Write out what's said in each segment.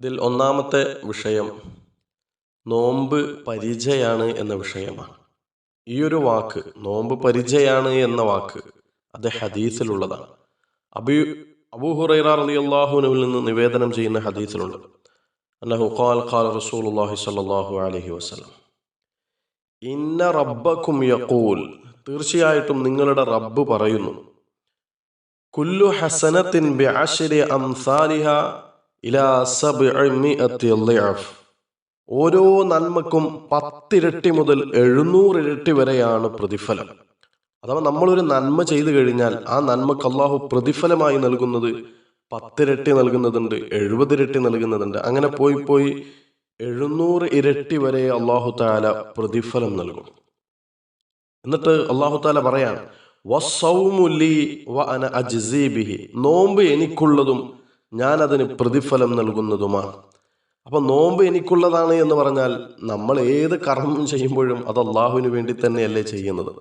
ഇതിൽ ഒന്നാമത്തെ വിഷയം നോമ്പ് പരിചയാണ് എന്ന വിഷയമാണ്. ഈ ഒരു വാക്ക് നോമ്പ് പരിചയാണ് എന്ന വാക്ക് അത് ഹദീസിലുള്ളതാണ്. അബി അബൂ ഹുറൈറ അള്ളാഹുനുവിൽ നിന്ന് നിവേദനം ചെയ്യുന്ന ഹദീസിലുണ്ട്. ഖാൽ ഇന്ന റബ്ബക്കും യഖൂൽ തീർച്ചയായിട്ടും നിങ്ങളുടെ റബ്ബ് പറയുന്നു കുല്ലു ഹസനത്തിൻ ഇലാ ഓരോ നന്മക്കും പത്തിരട്ടി മുതൽ എഴുന്നൂറ് ഇരട്ടി വരെയാണ് പ്രതിഫലം. അഥവാ നമ്മളൊരു നന്മ ചെയ്തു കഴിഞ്ഞാൽ ആ നന്മക്ക് അള്ളാഹു പ്രതിഫലമായി നൽകുന്നത് പത്തിരട്ടി നൽകുന്നതുണ്ട് എഴുപതിരട്ടി നൽകുന്നതുണ്ട്. അങ്ങനെ പോയി പോയി എഴുന്നൂറ് ഇരട്ടി വരെ അള്ളാഹു താല പ്രതിഫലം നൽകും. എന്നിട്ട് അള്ളാഹു താല പറയാണ് നോമ്പ് എനിക്കുള്ളതും ഞാൻ അതിന് പ്രതിഫലം നൽകുന്നതുമാണ്. അപ്പൊ നോമ്പ് എനിക്കുള്ളതാണ് എന്ന് പറഞ്ഞാൽ നമ്മൾ ഏത് കർമ്മം ചെയ്യുമ്പോഴും അത് അള്ളാഹുവിന് വേണ്ടി തന്നെയല്ലേ ചെയ്യുന്നത്.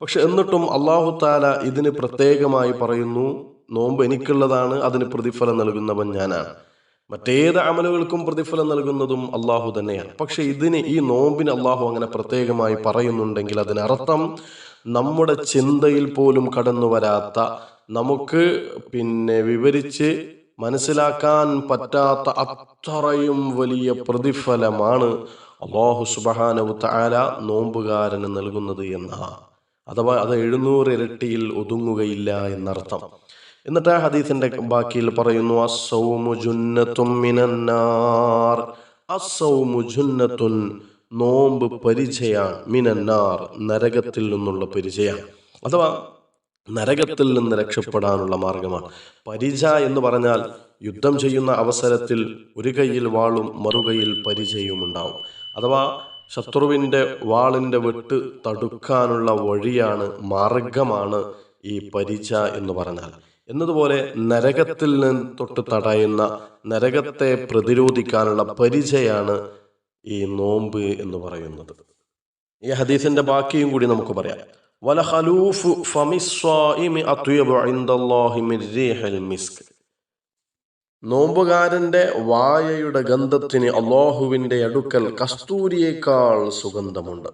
പക്ഷെ എന്നിട്ടും അള്ളാഹു താല ഇതിന് പ്രത്യേകമായി പറയുന്നു നോമ്പ് എനിക്കുള്ളതാണ് അതിന് പ്രതിഫലം നൽകുന്നവൻ ഞാനാണ്. മറ്റേത് അമലുകൾക്കും പ്രതിഫലം നൽകുന്നതും അള്ളാഹു തന്നെയാണ്. പക്ഷെ ഇതിന് ഈ നോമ്പിന് അള്ളാഹു അങ്ങനെ പ്രത്യേകമായി പറയുന്നുണ്ടെങ്കിൽ അതിനർത്ഥം നമ്മുടെ ചിന്തയിൽ പോലും കടന്നു വരാത്ത നമുക്ക് പിന്നെ വിവരിച്ച് മനസ്സിലാക്കാൻ പറ്റാത്ത അത്രയും വലിയ പ്രതിഫലമാണ് അള്ളാഹു സുബഹാനവു താല നോമ്പുകാരന് നൽകുന്നത് എന്ന. അഥവാ അത് എഴുന്നൂറ് ഇരട്ടിയിൽ ഒതുങ്ങുകയില്ല എന്നർത്ഥം. എന്നിട്ട് ആ ഹദീസിന്റെ ബാക്കിയിൽ പറയുന്നു നോമ്പ് പരിചയ മിനന്നാർ നരകത്തിൽ നിന്നുള്ള പരിചയ. അഥവാ നരകത്തിൽ നിന്ന് രക്ഷപ്പെടാനുള്ള മാർഗമാണ്. പരിച എന്ന് പറഞ്ഞാൽ യുദ്ധം ചെയ്യുന്ന അവസരത്തിൽ ഒരു കൈയിൽ വാളും മറുകൈയിൽ പരിചയവും ഉണ്ടാവും. അഥവാ ശത്രുവിന്റെ വാളിന്റെ വെട്ട് തടുക്കാനുള്ള വഴിയാണ് മാർഗമാണ് ഈ പരിച എന്ന് പറഞ്ഞാൽ. എന്നതുപോലെ നരകത്തിൽ നിന്ന് തൊട്ട് തടയുന്ന നരകത്തെ പ്രതിരോധിക്കാനുള്ള പരിചയാണ് ഈ നോമ്പ് എന്ന് പറയുന്നത്. ഈ ഹദീസിന്റെ ബാക്കിയും കൂടി നമുക്ക് പറയാം. നോമ്പുകാരന്റെ വായയുടെ ഗന്ധത്തിന് അള്ളാഹുവിന്റെ അടുക്കൽ കസ്തൂരിയേക്കാൾ സുഗന്ധമുണ്ട്.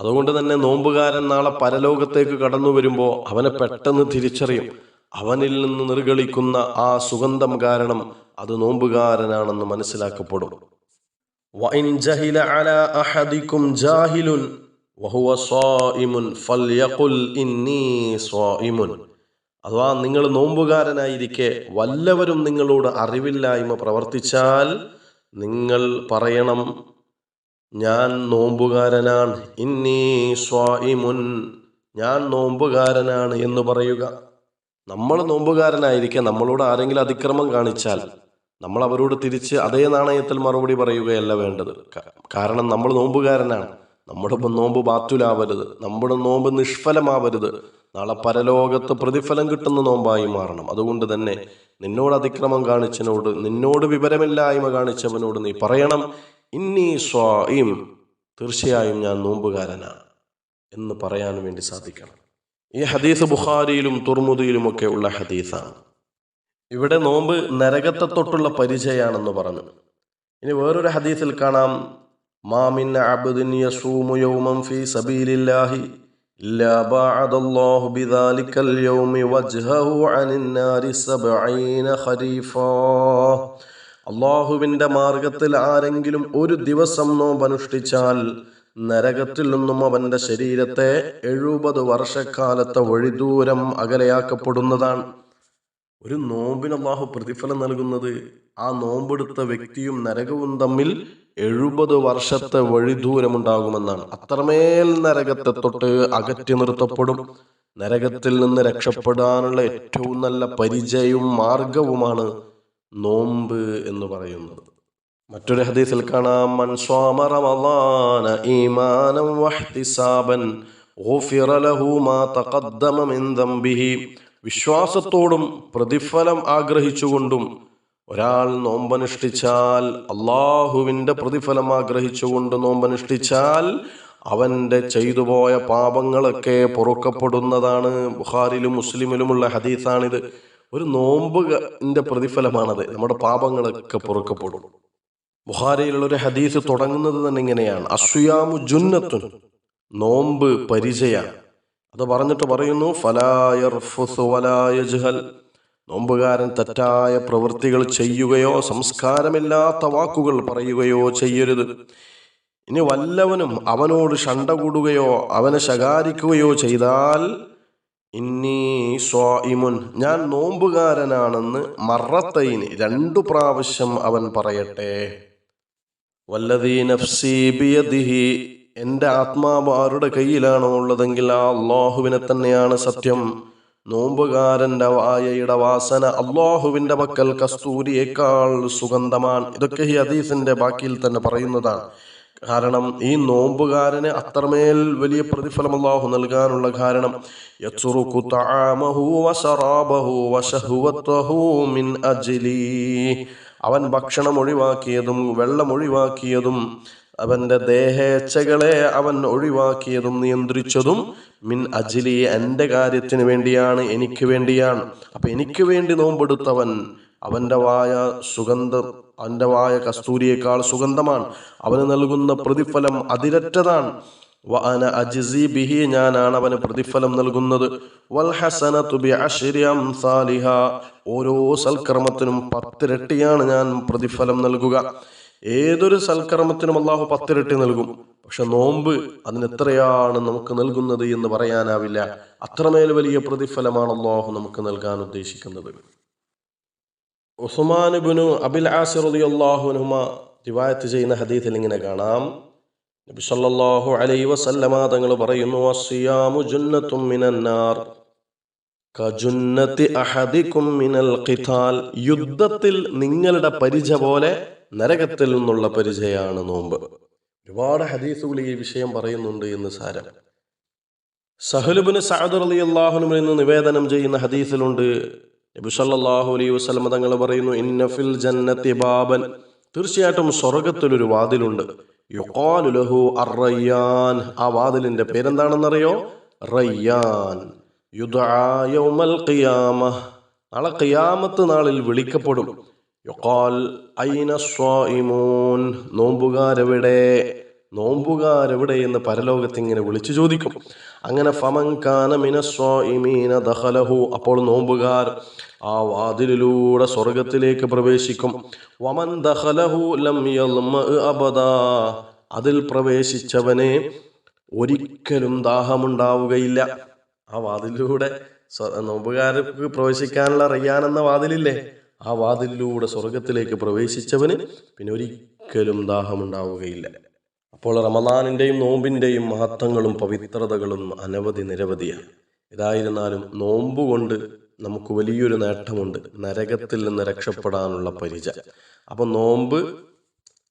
അതുകൊണ്ട് തന്നെ നോമ്പുകാരൻ നാളെ പരലോകത്തേക്ക് കടന്നു വരുമ്പോൾ അവനെ പെട്ടെന്ന് തിരിച്ചറിയും. അവനിൽ നിന്ന് നിർഗളിക്കുന്ന ആ സുഗന്ധം കാരണം അത് നോമ്പുകാരനാണെന്ന് മനസ്സിലാക്കപ്പെടും. വഹുവ സ്വാഇമുൻ ഫല്യകുൽ ഇന്നി സ്വാഇമുൻ അഥവാ നിങ്ങൾ നോമ്പുകാരനായിരിക്കെ വല്ലവരും നിങ്ങളോട് അറിവില്ലായ്മ പ്രവർത്തിച്ചാൽ നിങ്ങൾ പറയണം ഞാൻ നോമ്പുകാരനാണ്. ഇന്നി സ്വാഇമുൻ ഞാൻ നോമ്പുകാരനാണ് എന്ന് പറയുക. നമ്മൾ നോമ്പുകാരനായിരിക്കെ നമ്മളോട് ആരെങ്കിലും അതിക്രമം കാണിച്ചാൽ നമ്മൾ അവരോട് തിരിച്ച് അതേ നാണയത്തിൽ മറുപടി പറയുകയല്ല വേണ്ടത്. കാരണം നമ്മൾ നോമ്പുകാരനാണ്. നമ്മുടെ നോമ്പ് ബാത്തുലാവരുത്. നമ്മുടെ നോമ്പ് നിഷ്ഫലമാവരുത്. നാളെ പരലോകത്ത് പ്രതിഫലം കിട്ടുന്ന നോമ്പായി മാറണം. അതുകൊണ്ട് തന്നെ നിന്നോട് അതിക്രമം കാണിച്ചനോട് നിന്നോട് വിവരമില്ലായ്മ കാണിച്ചവനോട് നീ പറയണം. ഇന്നീ സ്വായും തീർച്ചയായും ഞാൻ നോമ്പുകാരനാണ് എന്ന് പറയാൻ വേണ്ടി സാധിക്കണം. ഈ ഹദീസ് ബുഖാരിയിലും തുർമുദിയിലുമൊക്കെ ഉള്ള ഹദീസാണ്. ഇവിടെ നോമ്പ് നരകത്തെ തൊട്ടുള്ള പരിചയമാണെന്ന് പറഞ്ഞു. ഇനി വേറൊരു ഹദീസിൽ കാണാം. മാമിൻ അബ്ദിൻ യസൂമു യൗമൻ ഫീ സബീലില്ലാഹി ഇല്ലാ ബഅദല്ലാഹു ബിദാലിക്കൽ യൗമി വജ്ഹഹു അനിൻ നാരി സബ്ഈന ഖരീഫാ. അള്ളാഹുവിന്റെ മാർഗത്തിൽ ആരെങ്കിലും ഒരു ദിവസം നോമ്പനുഷ്ഠിച്ചാൽ നരകത്തിൽ നിന്നും അവന്റെ ശരീരത്തെ എഴുപത് വർഷക്കാലത്തെ വഴിദൂരം അകലെയാക്കപ്പെടുന്നതാണ്. ഒരു നോമ്പിന് അള്ളാഹു പ്രതിഫലം നൽകുന്നത് ആ നോമ്പെടുത്ത വ്യക്തിയും നരകവും തമ്മിൽ എഴുപത് വർഷത്തെ വഴിദൂരമുണ്ടാകുമെന്നാണ്. അത്രമേൽ നരകത്തെ തൊട്ട് അകറ്റി നിർത്തപ്പെടും. നരകത്തിൽ നിന്ന് രക്ഷപ്പെടാനുള്ള ഏറ്റവും നല്ല പരിചയവും മാർഗവുമാണ് നോമ്പ് എന്ന് പറയുന്നത്. മറ്റൊരു ഹദീസിൽ കാണാം ഈമാനം വഹ്തിസാബൻ له ما تقدم من ദംബിഹി വിശ്വാസത്തോടും പ്രതിഫലം ആഗ്രഹിച്ചുകൊണ്ടും ഒരാൾ നോമ്പനുഷ്ഠിച്ചാൽ അള്ളാഹുവിന്റെ പ്രതിഫലം ആഗ്രഹിച്ചുകൊണ്ട് നോമ്പനുഷ്ഠിച്ചാൽ അവന്റെ ചെയ്തുപോയ പാപങ്ങളൊക്കെ പൊറുക്കപ്പെടുന്നതാണ്. ബുഹാരിലും മുസ്ലിമിലുമുള്ള ഹദീസാണിത്. ഒരു നോമ്പിന്റെ പ്രതിഫലമാണത്. നമ്മുടെ പാപങ്ങളൊക്കെ പൊറുക്കപ്പെടും. ബുഹാരിയിലുള്ള ഒരു ഹദീസ് തുടങ്ങുന്നത് തന്നെ ഇങ്ങനെയാണ്. അസുയാമു ജുന്നത്തുൻ. നോമ്പ് പരിചയ. അത് പറഞ്ഞിട്ട് പറയുന്നു ഫലായർഫുസുവലായജ്ഹൽ നോമ്പുകാരൻ തെറ്റായ പ്രവൃത്തികൾ ചെയ്യുകയോ സംസ്കാരമില്ലാത്ത വാക്കുകൾ പറയുകയോ ചെയ്യരുത്. ഇനി വല്ലവനും അവനോട് ഷണ്ട കൂടുകയോ അവനെ ശകാരിക്കുകയോ ചെയ്താൽ ഇന്നീ സ്വാഇമുൻ ഞാൻ നോമ്പുകാരനാണെന്ന് മറത്തൈന് രണ്ടു പ്രാവശ്യം അവൻ പറയട്ടെ. വല്ലതീ നഫ്സി എന്റെ ആത്മാവ് ആരുടെ കയ്യിലാണോ ഉള്ളതെങ്കിൽ ആ അള്ളാഹുവിനെ തന്നെയാണ് സത്യം. നോമ്പുകാരന്റെ വായയുടെ വാസന അള്ളാഹുവിന്റെ പക്കൽ കസ്തൂരിയേക്കാൾ സുഗന്ധമാണ്. ഇതൊക്കെ ഈ അദീസിന്റെ ബാക്കിയിൽ തന്നെ പറയുന്നതാണ്. കാരണം ഈ നോമ്പുകാരന് അത്രമേൽ വലിയ പ്രതിഫലം അള്ളാഹു നൽകാനുള്ള കാരണം അവൻ ഭക്ഷണം ഒഴിവാക്കിയതും വെള്ളം ഒഴിവാക്കിയതും അവന്റെ ദേഹേച്ഛകളെ അവൻ ഒഴിവാക്കിയതും നിയന്ത്രിച്ചതും മിൻ അജിലി എന്റെ കാര്യത്തിന് വേണ്ടിയാണ് എനിക്ക് വേണ്ടിയാണ്. അപ്പൊ എനിക്ക് വേണ്ടി നോമ്പെടുത്തവൻ അവന്റെ വായ സുഗന്ധം അവന്റെ വായ കസ്തൂരിയേക്കാൾ സുഗന്ധമാണ്. അവന് നൽകുന്ന പ്രതിഫലം അതിരറ്റതാണ്. വഅന അജ്സി ബിഹി ഞാനാണ് അവന് പ്രതിഫലം നൽകുന്നത്. വൽ ഹസനതു ബിഅശ്രി അംസാലിഹ. ഓരോ സൽക്കർമ്മത്തിനും പത്തിരട്ടിയാണ് ഞാൻ പ്രതിഫലം നൽകുക. ഏതൊരു സൽക്കർമ്മത്തിനും അള്ളാഹു പത്തിരട്ടി നൽകും. പക്ഷെ നോമ്പ് അതിന് എത്രയാണ് നമുക്ക് നൽകുന്നത് എന്ന് പറയാനാവില്ല. അത്രമേൽ വലിയ പ്രതിഫലമാണ് അള്ളാഹു നമുക്ക് നൽകാൻ ഉദ്ദേശിക്കുന്നത്. ഉസ്മാനുബിനു അബിൽ ആസിറുദി അള്ളാഹുനുമ റിവായത്ത് ചെയ്യുന്ന ഹദീത്തിൽ ഇങ്ങനെ കാണാം. നബി സല്ലല്ലാഹു അലൈഹി വസല്ലമ തങ്ങൾ പറയുന്നു അസ്സിയാമു ജുന്നത്തും മിനന്നാർ കജുന്നത്തി അഹദിക്കും മിനൽ ഖിതാൽ. യുദ്ധത്തിൽ നിങ്ങളുടെ പരിച പോലെ നരകത്തിൽ നിന്നുള്ള പരിചയമാണ് നോമ്പ്. ഒരുപാട് ഹദീസുകൾ ഈ വിഷയം പറയുന്നുണ്ട് എന്ന് സാരം. സഹലുബിന് സഅദ് റളിയല്ലാഹു അൻഹു നിവേദനം ചെയ്യുന്ന ഹദീസിലുണ്ട്. നബി സല്ലല്ലാഹു അലൈഹി വസല്ലം തങ്ങൾ പറയുന്നു ഇന്നഫിൽ ജന്നത്തി ബാബൻ. തീർച്ചയായിട്ടും സ്വർഗത്തിലൊരു വാതിലുണ്ട്. യുഖാലു ലഹു ആ വാതിലിന്റെ പേരെന്താണെന്നറിയോ? റയ്യാൻ. ഖിയാമ. നാളെ ഖിയാമത്ത് നാളിൽ വിളിക്കപ്പെടും. യുഖാൽ ഐന സ്വായിമൂൻ നോമ്പുകാരെവിടെ? നോമ്പുകാരെവിടെ എന്ന് പരലോകത്ത് ഇങ്ങനെ വിളിച്ചു ചോദിക്കും. അങ്ങനെ ദഹലഹു അപ്പോൾ നോമ്പുകാർ ആ വാതിലിലൂടെ സ്വർഗത്തിലേക്ക് പ്രവേശിക്കും. വമൻ ദഹലഹു ലം അബദ. അതിൽ പ്രവേശിച്ചവനെ ഒരിക്കലും ദാഹമുണ്ടാവുകയില്ല. ആ വാതിലിലൂടെ നോമ്പുകാർക്ക് പ്രവേശിക്കാനുള്ള എന്ന വാതിലില്ലേ? ആ വാതിലിലൂടെ സ്വർഗത്തിലേക്ക് പ്രവേശിച്ചവന് പിന്നെ ഒരിക്കലും ദാഹമുണ്ടാവുകയില്ല. അപ്പോൾ റമദാനിന്റെയും നോമ്പിന്റെയും മഹത്വങ്ങളും പവിത്രതകളും അനവധി നിരവധിയാണ്. ഇതായിരുന്നാലും നോമ്പ് കൊണ്ട് നമുക്ക് വലിയൊരു നേട്ടമുണ്ട്. നരകത്തിൽ നിന്ന് രക്ഷപ്പെടാനുള്ള പരിച. അപ്പം നോമ്പ്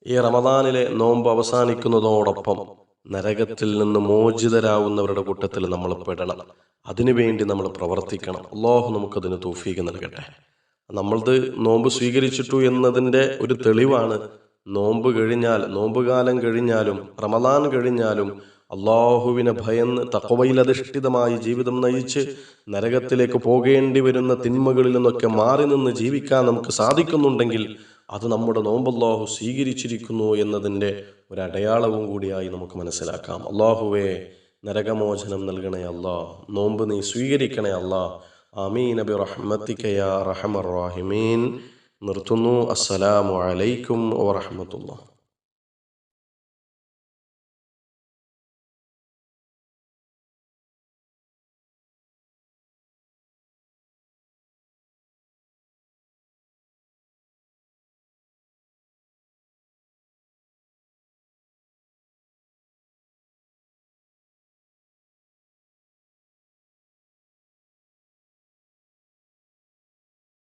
ഈ റമദാനിലെ നോമ്പ് അവസാനിക്കുന്നതോടൊപ്പം നരകത്തിൽ നിന്ന് മോചിതരാകുന്നവരുടെ കൂട്ടത്തിൽ നമ്മൾ പെടണം. അതിനുവേണ്ടി നമ്മൾ പ്രവർത്തിക്കണം. അള്ളാഹു നമുക്കതിന് തൂഫീക്ക് നൽകട്ടെ. നമ്മളത് നോമ്പ് സ്വീകരിച്ചിട്ടു എന്നതിന്റെ ഒരു തെളിവാണ്. നോമ്പ് കഴിഞ്ഞാൽ നോമ്പ് കാലം കഴിഞ്ഞാലും റമദാൻ കഴിഞ്ഞാലും അള്ളാഹുവിനെ ഭയന്ന് തക്കവയിലധിഷ്ഠിതമായി ജീവിതം നയിച്ച് നരകത്തിലേക്ക് പോകേണ്ടി വരുന്ന തിന്മകളിൽ നിന്നൊക്കെ മാറി നിന്ന് ജീവിക്കാൻ നമുക്ക് സാധിക്കുന്നുണ്ടെങ്കിൽ അത് നമ്മുടെ നോമ്പ് അള്ളാഹു സ്വീകരിച്ചിരിക്കുന്നു എന്നതിന്റെ ഒരു അടയാളവും കൂടിയായി നമുക്ക് മനസ്സിലാക്കാം. അള്ളാഹുവേ നരകമോചനം നൽകണേ അല്ലാ നോമ്പ് നീ സ്വീകരിക്കണേ അല്ലാ ആമീൻ. നബി റഹ്മത്തിക്കയ റഹമർ നിർത്തുന്നു. അസ്സലാമു അലൈക്കും വറഹമത്തുള്ള